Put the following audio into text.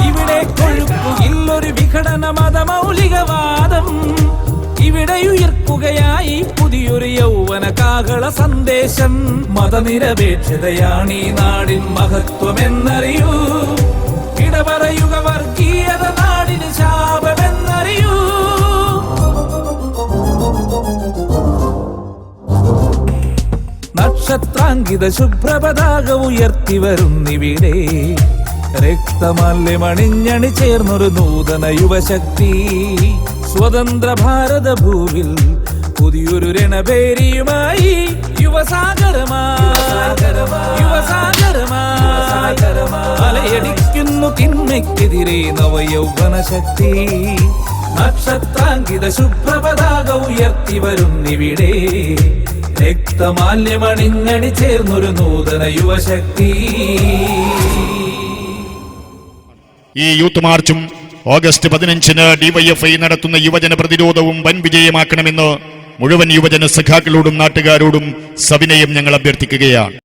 ഇവിടെ കൊഴുപ്പ് ഇല്ലൊരു വിഘടന മതമൗ മതമൗലികവാദം ഇവിടെ ഉയർക്കുകയായി പുതിയൊരു യൗവന കാഹള സന്ദേശം. മതനിരപേക്ഷതയാണ് ഈ നാടിൻ മഹത്വമെന്നറിയൂ. ഇടപറയുക വർഗീയത നാടിന് ശാപമെന്നറിയൂ. നക്ഷത്രാങ്കിത ശുഭ്രപതാക ഉയർത്തി വരുന്നിവിടെ. രക്തമാല്യമണിഞ്ഞണി ചേർന്നൊരു നൂതന യുവശക്തി. സ്വതന്ത്ര ഭാരത ഭൂവിൽ പുതിയൊരു രണപേരിയുമായി യുവസാഗരമാലയടിക്കുന്നു തിന്മയ്ക്കെതിരെ നവയൗവന ശക്തി. നക്ഷത്രാങ്കിത ശുഭ്രപതാക ഉയർത്തി വരുന്നിവിടെ രക്തമാല്യമണിഞ്ഞണി ചേർന്നൊരു നൂതന യുവശക്തി. ഈ യൂത്ത് മാർച്ചും ഓഗസ്റ്റ് പതിനഞ്ചിന് ഡിവൈഎഫ്ഐ നടത്തുന്ന യുവജന പ്രതിരോധവും വൻ വിജയമാക്കണമെന്ന് മുഴുവൻ യുവജന സഖാക്കളോടും നാട്ടുകാരോടും സവിനയം ഞങ്ങൾ അഭ്യർത്ഥിക്കുകയാണ്.